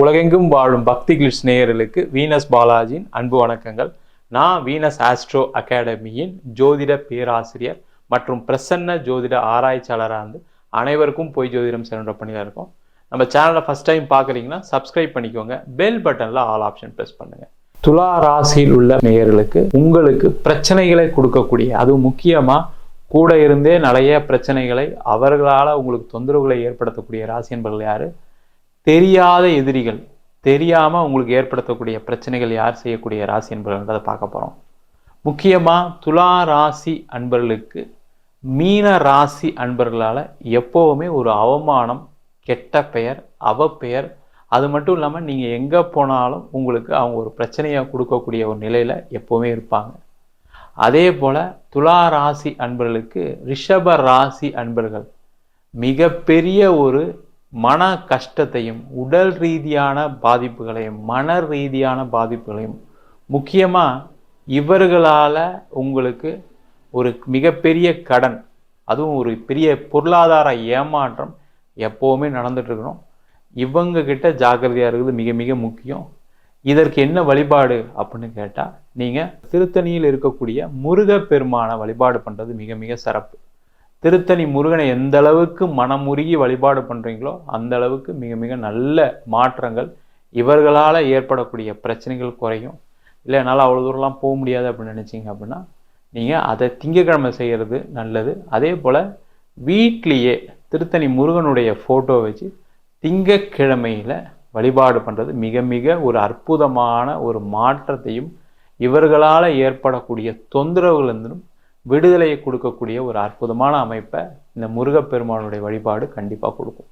உலகெங்கும் வாழும் பக்தி கிளிட்ஸ் நேயர்களுக்கு வீனஸ் பாலாஜியின் அன்பு வணக்கங்கள். நான் வீனஸ் ஆஸ்ட்ரோ அகாடமியின் ஜோதிட பேராசிரியர் மற்றும் பிரசன்ன ஜோதிட ஆராய்ச்சியாளராக இருந்து அனைவருக்கும் போய் ஜோதிடம் சென்ற பண்ணிதான் இருக்கோம். நம்ம சேனலை ஃபஸ்ட் டைம் பார்க்குறீங்கன்னா சப்ஸ்கிரைப் பண்ணிக்கோங்க. பெல் பட்டனில் ஆல் ஆப்ஷன் ப்ரெஸ் பண்ணுங்கள் துலா ராசியில் உள்ள நேயர்களுக்கு உங்களுக்கு பிரச்சனைகளை கொடுக்கக்கூடிய அதுவும் முக்கியமாக கூட இருந்தே நிறைய பிரச்சனைகளை அவர்களால் உங்களுக்கு தொந்தரவுகளை ஏற்படுத்தக்கூடிய ராசி என்பர்கள் யாரு? தெரியாத எதிரிகள் தெரியாமல் உங்களுக்கு ஏற்படுத்தக்கூடிய பிரச்சனைகள் யார் செய்யக்கூடிய ராசி என்பதை பார்க்க போகிறோம் முக்கியமாக துலா ராசி அன்பர்களுக்கு மீன ராசி அன்பர்களால் எப்போவுமே ஒரு அவமானம் கெட்ட பெயர் அவப்பெயர் அது மட்டும் இல்லாமல் நீங்கள் எங்கே போனாலும் உங்களுக்கு அவங்க ஒரு பிரச்சனையை கொடுக்கக்கூடிய ஒரு நிலையில் எப்போவுமே இருப்பாங்க. அதே போல் துலா ராசி அன்பர்களுக்கு ரிஷப ராசி அன்பர்கள் மிகப்பெரிய ஒரு மன கஷ்டத்தையும் உடல் ரீதியான பாதிப்புகளையும் மன ரீதியான பாதிப்புகளையும் முக்கியமாக இவர்களால் உங்களுக்கு ஒரு மிகப்பெரிய கடன் அதுவும் ஒரு பெரிய பொருளாதார ஏமாற்றம் எப்போவுமே நடந்துட்டுருக்கணும் இவங்கக்கிட்ட ஜாக்கிரதையாக இருக்கிறது மிக மிக முக்கியம். இதற்கு என்ன வழிபாடு அப்படின்னு கேட்டால் நீங்கள் திருத்தணியில் இருக்கக்கூடிய முருகப்பெருமான வழிபாடு பண்ணுறது மிக மிக சிறப்பு. திருத்தணி முருகனை எந்த அளவுக்கு மனமுருகி வழிபாடு பண்ணுறீங்களோ அந்த அளவுக்கு மிக மிக நல்ல மாற்றங்கள் இவர்களால் ஏற்படக்கூடிய பிரச்சனைகள் குறையும். இல்லை என்னால் அவ்வளோ தூரம்லாம் போக முடியாது அப்படின்னு நினச்சிங்க அப்படின்னா நீங்கள் அதை திங்கக்கிழமை செய்கிறது நல்லது. அதே போல் வீட்லேயே திருத்தணி முருகனுடைய ஃபோட்டோ வச்சு திங்கக்கிழமையில் வழிபாடு பண்ணுறது மிக மிக ஒரு அற்புதமான ஒரு மாற்றத்தையும் இவர்களால் ஏற்படக்கூடிய தொந்தரவுகளிருந்தும் விடுதலையை கொடுக்கக்கூடிய ஒரு அற்புதமான அமைப்பை இந்த முருகப்பெருமானுடைய வழிபாடு கண்டிப்பாக கொடுக்கும்.